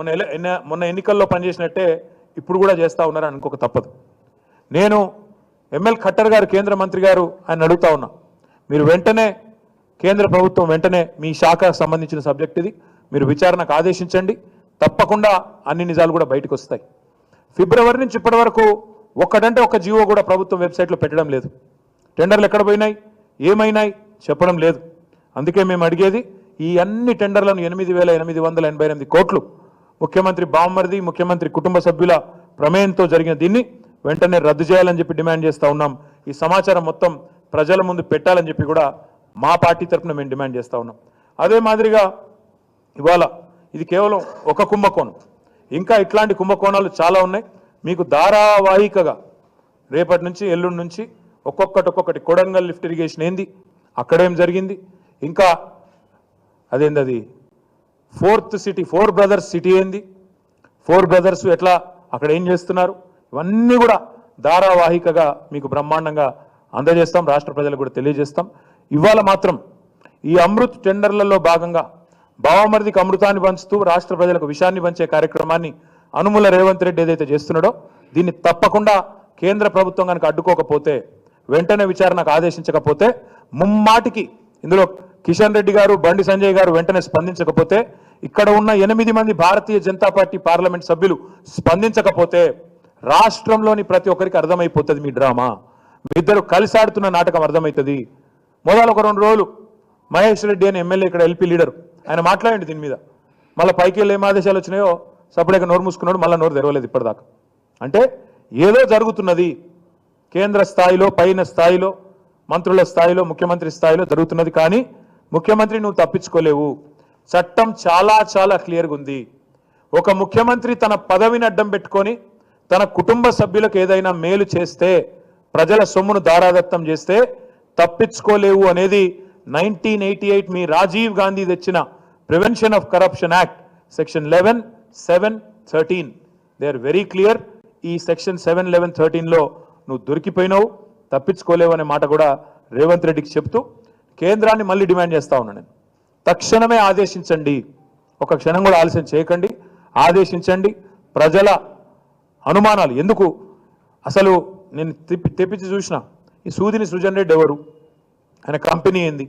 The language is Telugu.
మొన్న మొన్న ఎన్నికల్లో పనిచేసినట్టే ఇప్పుడు కూడా చేస్తా ఉన్నారు అనుకోక తప్పదు. నేను ఎంఎల్ ఖట్టర్ గారు కేంద్ర మంత్రి గారు ఆయన అడుగుతా ఉన్నా. మీరు వెంటనే కేంద్ర ప్రభుత్వం వెంటనే మీ శాఖకు సంబంధించిన సబ్జెక్ట్ ఇది. మీరు విచారణకు ఆదేశించండి. తప్పకుండా అన్ని నిజాలు కూడా బయటకు వస్తాయి. ఫిబ్రవరి నుంచి ఇప్పటి వరకు ఒక్కడంటే ఒక జీవో కూడా ప్రభుత్వం వెబ్సైట్లో పెట్టడం లేదు. టెండర్లు ఎక్కడ పోయినాయి? ఏమైనాయి? చెప్పడం లేదు. అందుకే మేము అడిగేది ఈ అన్ని టెండర్లను ఎనిమిది వేల ఎనిమిది వందల ఎనభై ఎనిమిది కోట్లు ముఖ్యమంత్రి బామ్మర్ది ముఖ్యమంత్రి కుటుంబ సభ్యుల ప్రమేయంతో జరిగిన దీన్ని వెంటనే రద్దు చేయాలని చెప్పి డిమాండ్ చేస్తూ ఉన్నాం. ఈ సమాచారం మొత్తం ప్రజల ముందు పెట్టాలని చెప్పి కూడా మా పార్టీ తరఫున మేము డిమాండ్ చేస్తూ ఉన్నాం. అదే మాదిరిగా ఇవాళ ఇది కేవలం ఒక కుంభకోణం. ఇంకా ఇట్లాంటి కుంభకోణాలు చాలా ఉన్నాయి. మీకు ధారావాహికగా రేపటి నుంచి ఎల్లుండి నుంచి ఒక్కొక్కటి ఒక్కొక్కటి కొడంగల్ లిఫ్ట్ ఇరిగేషన్ ఏంది? అక్కడేం జరిగింది? ఇంకా అదేంది అది? Fourth city four brothers city ఏంది? ఫోర్ బ్రదర్స్ ఎట్లా? అక్కడ ఏం చేస్తున్నారు? ఇవన్నీ కూడా ధారావాహికగా మీకు బ్రహ్మాండంగా అందజేస్తాం రాష్ట్ర ప్రజలకు కూడా తెలియజేస్తాం. ఇవాళ మాత్రం ఈ అమృత్ టెండర్లలో భాగంగా బావమరిదికి అమృతాన్ని పంచుతూ రాష్ట్ర ప్రజలకు విషయాన్ని పంచే కార్యక్రమాన్ని అనుముల రేవంత్ రెడ్డి ఏదైతే చేస్తున్నాడో దీన్ని తప్పకుండా కేంద్ర ప్రభుత్వం కనుక అడ్డుకోకపోతే వెంటనే విచారణకు ఆదేశించకపోతే ముమ్మాటికి ఇందులో కిషన్ రెడ్డి గారు బండి సంజయ్ గారు వెంటనే స్పందించకపోతే ఇక్కడ ఉన్న ఎనిమిది మంది భారతీయ జనతా పార్టీ పార్లమెంట్ సభ్యులు స్పందించకపోతే రాష్ట్రంలోని ప్రతి ఒక్కరికి అర్థమైపోతుంది మీ డ్రామా. మీ ఇద్దరు కలిసి ఆడుతున్న నాటకం అర్థమవుతుంది మొదలు ఒక రెండు రోజులు మహేష్ రెడ్డి అని ఎమ్మెల్యే ఇక్కడ ఎల్పీ లీడర్. ఆయన మాట్లాడండి దీని మీద. మళ్ళీ పైకి వెళ్ళి ఏం ఆదేశాలు వచ్చినాయో సపరేట్గా నోరు మూసుకున్నాడు మళ్ళీ నోరు తెరవలేదు ఇప్పటిదాకా. అంటే ఏదో జరుగుతున్నది. కేంద్ర స్థాయిలో పైన స్థాయిలో మంత్రుల స్థాయిలో ముఖ్యమంత్రి స్థాయిలో జరుగుతున్నది కానీ ముఖ్యమంత్రి నువ్వు తప్పించుకోలేవు. చట్టం చాలా చాలా క్లియర్గా ఉంది. ఒక ముఖ్యమంత్రి తన పదవిని అడ్డం పెట్టుకొని తన కుటుంబ సభ్యులకు ఏదైనా మేలు చేస్తే ప్రజల సొమ్మును దారాదత్తం చేస్తే తప్పించుకోలేవు అనేది నైన్టీన్ ఎయిటీ ఎయిట్ మీ రాజీవ్ గాంధీ తెచ్చిన prevention of corruption act section eleven seven thirteen they are very clear ఈ సెక్షన్ సెవెన్ లెవెన్ థర్టీన్లో నువ్వు దొరికిపోయినావు తప్పించుకోలేవు అనే మాట కూడా రేవంత్ రెడ్డికి చెప్తూ కేంద్రాన్ని మళ్ళీ డిమాండ్ చేస్తా ఉన్నాను నేను. తక్షణమే ఆదేశించండి. ఒక క్షణం కూడా ఆలస్యం చేయకండి. ఆదేశించండి. ప్రజల అనుమానాలు. ఎందుకు? అసలు నేను తెప్పి తెప్పించి చూసిన ఈ సూదిని సృజన్ రెడ్డి ఎవరు? ఆయన కంపెనీ ఏంది?